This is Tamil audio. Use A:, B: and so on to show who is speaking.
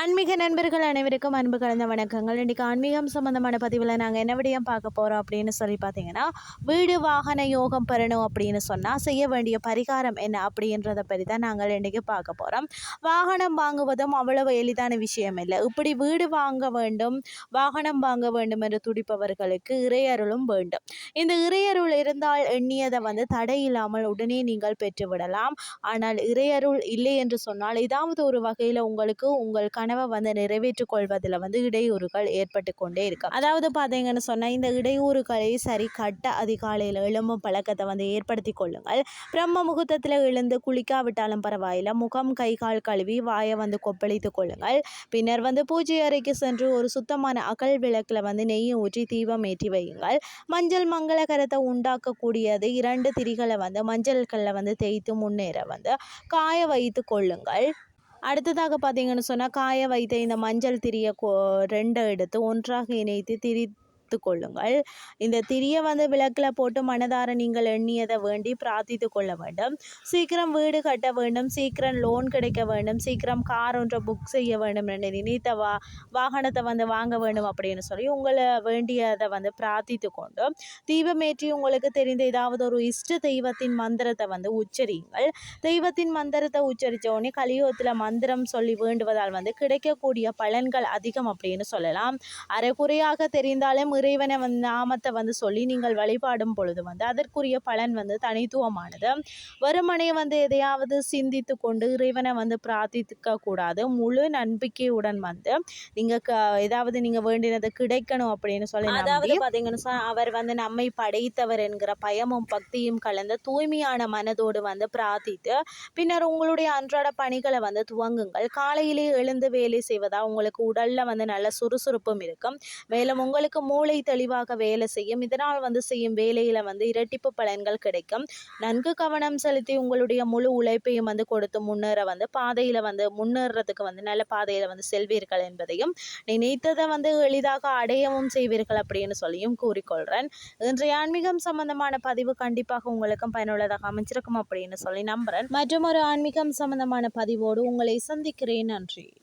A: ஆன்மீக நண்பர்கள் அனைவருக்கும் அன்பு கலந்த வணக்கங்கள். இன்றைக்கி ஆன்மீகம் சம்மந்தமான பதிவில் நாங்கள் என்ன விடயம் பார்க்க போகிறோம் அப்படின்னு சொல்லி பார்த்தீங்கன்னா வீடு வாகன யோகம் பெறணும் அப்படின்னு சொன்னால் செய்ய வேண்டிய பரிகாரம் என்ன அப்படின்றத பற்றி தான் நாங்கள் இன்றைக்கி பார்க்க போகிறோம் வாகனம் வாங்குவதும் அவ்வளவு எளிதான விஷயம் இல்லை. இப்படி வீடு வாங்க வேண்டும் வாகனம் வாங்க வேண்டும் என்று துடிப்பவர்களுக்கு இறையருளும் வேண்டும். இந்த இறையருள் இருந்தால் எண்ணியதை வந்து தடை இல்லாமல் உடனே நீங்கள் பெற்றுவிடலாம். ஆனால் இறையருள் இல்லை என்று சொன்னால் ஏதாவது ஒரு வகையில் உங்களுக்கு உங்கள் கனவை வந்து நிறைவேற்றிக் கொள்வதில் வந்து இடையூறுகள் ஏற்பட்டு கொண்டே இருக்கு அதாவது பார்த்தீங்கன்னு சொன்னால் இந்த இடையூறுகளை சரி கட்ட அதிகாலையில் எழும்பும் பழக்கத்தை வந்து ஏற்படுத்தி கொள்ளுங்கள். பிரம்ம முகூர்த்தத்தில் எழுந்து குளிக்காவிட்டாலும் பரவாயில்ல. முகம் கை கால் கழுவி வாயை வந்து கொப்பளித்து கொள்ளுங்கள். பின்னர் வந்து பூஜை அறைக்கு சென்று ஒரு சுத்தமான அகல் விளக்கில் வந்து நெய்யை ஊற்றி தீபம் ஏற்றி வையுங்கள். மஞ்சள் மங்களகரத்தை உண்டாக்கக்கூடியது இரண்டு திரிகளை வந்து மஞ்சள்களில் வந்து தேய்த்து முன்னேற வந்து காய வைத்து கொள்ளுங்கள். அடுத்ததாக பார்த்தீங்கன்னு சொன்னால் காய வைத்த இந்த மஞ்சள் திரியை கொ ரெண்டை எடுத்து ஒன்றாக இணைத்து திரி கொள்ளுங்கள் இந்த திரியை வந்து விளக்கில் போட்டு மனதார நீங்கள் எண்ணியதை வேண்டி பிரார்த்தித்து கொள்ள வேண்டும். சீக்கிரம் வீடு கட்ட வேண்டும். சீக்கிரம் லோன் கிடைக்க வேண்டும். சீக்கிரம் கார் ஒன்றை புக் செய்ய வேண்டும். என்று நினைத்த வா வாகனத்தை வந்து வாங்க வேண்டும் அப்படின்னு சொல்லி உங்களை வேண்டியதை வந்து பிரார்த்தித்து கொண்டு தீபமேற்றி உங்களுக்கு தெரிந்த ஏதாவது ஒரு இஷ்ட தெய்வத்தின் மந்திரத்தை வந்து உச்சரியுங்கள். தெய்வத்தின் மந்திரத்தை உச்சரித்த உடனே கலியுகத்தில் மந்திரம் சொல்லி வேண்டுவதால் வந்து கிடைக்கக்கூடிய பலன்கள் அதிகம் அப்படின்னு சொல்லலாம். அரைக்குறையாக தெரிந்தாலும் இறைவனை வந்து நாமத்தை வந்து சொல்லி நீங்கள் வழிபாடும் பொழுது வந்து அதற்குரிய பலன் வந்து தனித்துவமானது. வருமனை வந்து எதையாவது சிந்தித்து கொண்டு இறைவனை வந்து பிரார்த்திக்க கூடாது. முழு நம்பிக்கையுடன் வந்து நீங்கள் க ஏதாவது நீங்கள் வேண்டினது கிடைக்கணும் அப்படின்னு சொல்லி அதாவது பார்த்தீங்கன்னு சொன்னால் அவர் வந்து நம்மை படைத்தவர் என்கிற பயமும் பக்தியும் கலந்து தூய்மையான மனதோடு வந்து பிரார்த்தித்து பின்னர் உங்களுடைய அன்றாட பணிகளை வந்து துவங்குங்கள். காலையிலே எழுந்து வேலை செய்வதால் உங்களுக்கு உடலில் வந்து நல்ல சுறுசுறுப்பும் இருக்கும். மேலும் உங்களுக்கு மூளை தெளிவாக வேலை செய்யும். இதனால் வந்து செய்யும் வேலையில் வந்து இரட்டிப்பு பலன்கள் கிடைக்கும். நன்கு கவனம் செலுத்தி உங்களுடைய முழு உழைப்பையும் வந்து கொடுத்து முன்னேற வந்து பாதையில் வந்து முன்னேறதுக்கு வந்து நல்ல பாதையில் வந்து செல்வீர்கள் என்பதையும் நினைத்ததை வந்து எளிதாக அடையவும் செய்வீர்கள் அப்படின்னு சொல்லியும் கூறிக்கொள்கிறேன் இன்றைய ஆன்மீகம் சம்பந்தமான பதிவு கண்டிப்பாக உங்களுக்கும் பயனுள்ளதாக அமைச்சிருக்கும் அப்படின்னு சொல்லி நம்புகிறேன் மற்றும் ஒரு ஆன்மீகம் சம்பந்தமான பதிவோடு உங்களை சந்திக்கிறேன். நன்றி.